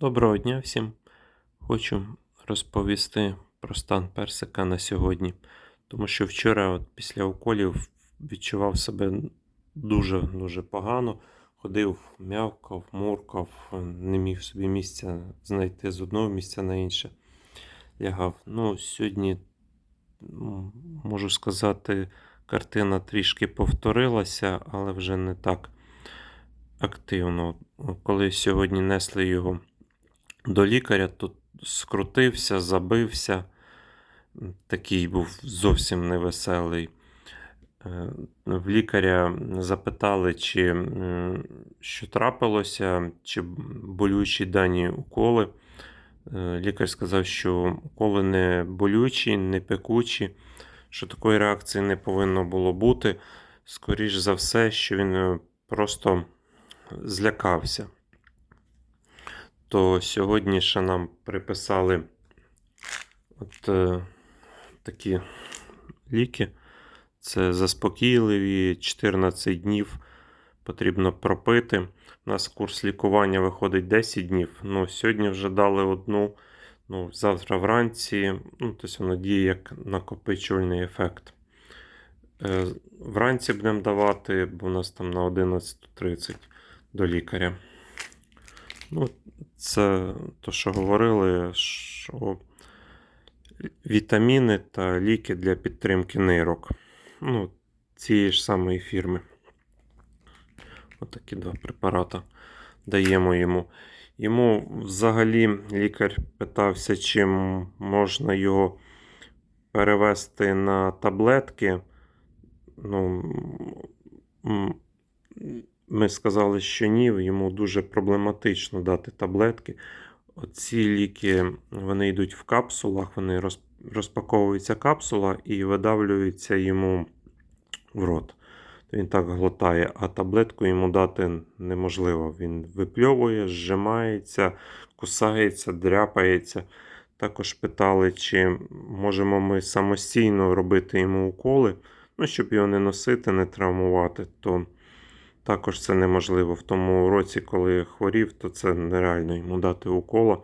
Доброго дня всім. Хочу розповісти про стан персика на сьогодні. Тому що вчора, от після уколів, відчував себе дуже-дуже погано. Ходив, м'явкав, муркав, не міг собі місця знайти з одного місця на інше. Лягав. Ну, сьогодні, можу сказати, картина трішки повторилася, але вже не так активно. Коли сьогодні несли його до лікаря, то скрутився, забився. Такий був зовсім невеселий. Е, В лікаря запитали, чи що трапилося, чи болючі дані уколи. Е, Лікар сказав, що уколи не болючі, не пекучі, що такої реакції не повинно було бути. Скоріш за все, що він просто злякався. То сьогодні ще нам приписали от е, такі ліки. Це заспокійливі 14 днів потрібно пропити. У нас курс лікування виходить 10 днів. Ну, сьогодні вже дали одну. Ну, завтра вранці, ну, тобто воно діє як накопичувальний ефект. Е, Вранці будемо давати, бо у нас там на 11.30 до лікаря. Ну, це то, що говорили, що вітаміни та ліки для підтримки нирок. Ну, цієї ж самої фірми. Отакі два препарати даємо йому. Йому взагалі лікар питався, чим можна його перевести на таблетки. Ну, ми сказали, що ні, йому дуже проблематично дати таблетки. Оці ліки вони йдуть в капсулах, вони роз- розпаковується капсула і видавлюється йому в рот. Він так глотає, а таблетку йому дати неможливо. Він випльовує, зжимається, кусається, дряпається. Також питали, чи можемо ми самостійно робити йому уколи, ну, щоб його не носити, не травмувати. То також це неможливо. В тому році, коли хворів, то це нереально йому дати укола.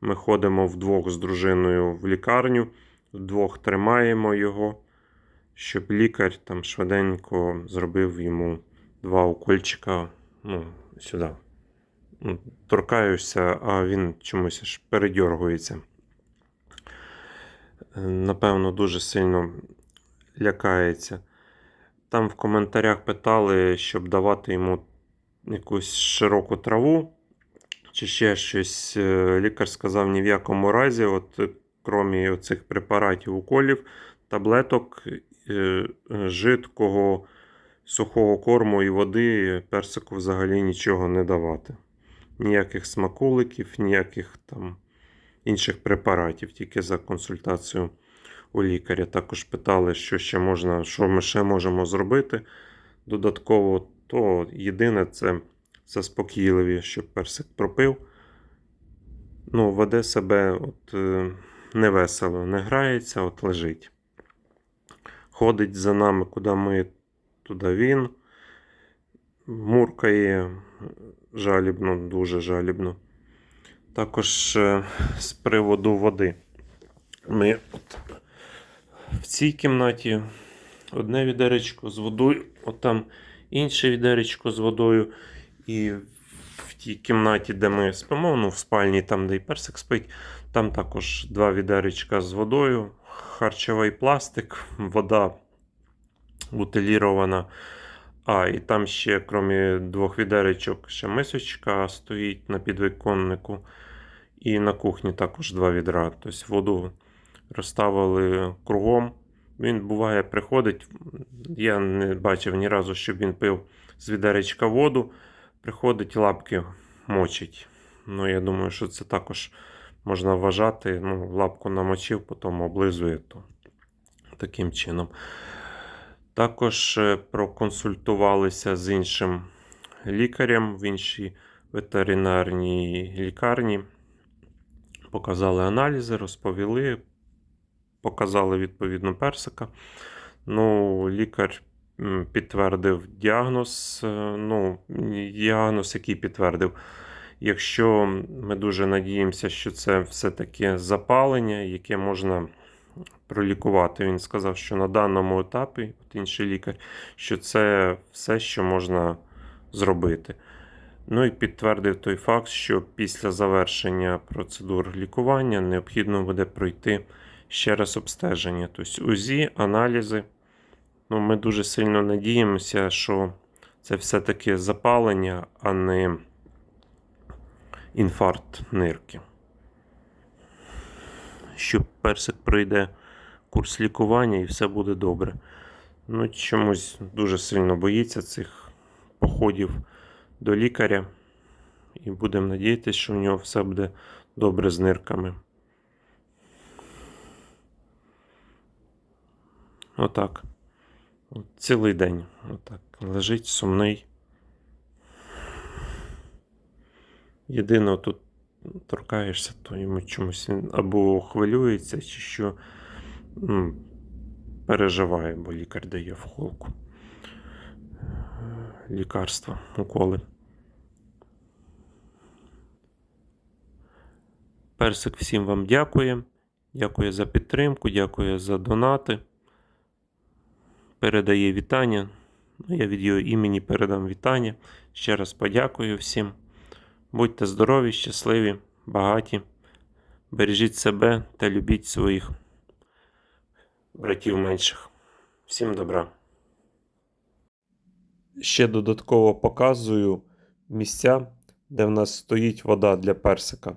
Ми ходимо вдвох з дружиною в лікарню, вдвох тримаємо його, щоб лікар там швиденько зробив йому два укольчика ну, сюди. Ну, Торкаюся, а він чомусь аж передьоргується. Е, Напевно, дуже сильно лякається. Там в коментарях питали, щоб давати йому якусь широку траву чи ще щось. Е, Лікар сказав ні в якому разі, от е, крім цих препаратів, уколів, таблеток, е, жидкого, сухого корму і води персику взагалі нічого не давати. Ніяких смаколиків, ніяких там інших препаратів, тільки за консультацією у лікаря. Також питали, що ще можна, що ми ще можемо зробити додатково. То єдине це заспокійливі, щоб персик пропив. Ну, веде себе от, е, невесело, не грається, от лежить. Ходить за нами, куди ми, туди він. Муркає жалібно, дуже жалібно. Також е, з приводу води. Ми от в цій кімнаті одне відеречко з водою, от там інше відеречко з водою. І в тій кімнаті, де ми спимо, ну в спальні, там, де і персик спить, там також два відеречка з водою, харчовий пластик, вода бутилірована. А, і там ще, крім двох відеречок, ще мисочка стоїть на підвіконнику. І на кухні також два відра. Тобто воду розставили кругом. Він буває, приходить. Я не бачив ні разу, щоб він пив з відеречка воду. Приходить лапки мочить. Ну, я думаю, що це також можна вважати. Ну, лапку намочив, потім облизує то таким чином. Також е, проконсультувалися з іншим лікарем в іншій ветеринарній лікарні. Показали аналізи, розповіли, показали відповідно персика. Ну, лікар підтвердив діагноз. е, Ну, діагноз, який підтвердив. Якщо ми дуже надіємося, що це все-таки запалення, яке можна пролікувати. Він сказав, що на даному етапі, от інший лікар, що це все, що можна зробити. Ну і підтвердив той факт, що після завершення процедур лікування необхідно буде пройти ще раз обстеження. Тобто УЗІ, аналізи. Ну, ми дуже сильно надіємося, що це все-таки запалення, а не інфаркт нирки. Що персик пройде курс лікування і все буде добре. Ну, чомусь дуже сильно боїться цих походів до лікаря. І будемо надіятися, що в нього все буде добре з нирками. Отак. От цілий день. Отак. Лежить сумний. Єдине, тут торкаєшся, то йому чомусь або хвилюється, чи що ну, переживає, бо лікар дає в холку. Лікарства, уколи. Персик всім вам дякує. Дякую за підтримку, дякую за донати. Передає вітання. Ну, Я від його імені передам вітання. Ще раз подякую всім. Будьте здорові, щасливі, багаті. Бережіть себе та любіть своїх братів менших. Всім добра. Ще додатково показую місця, де в нас стоїть вода для персика.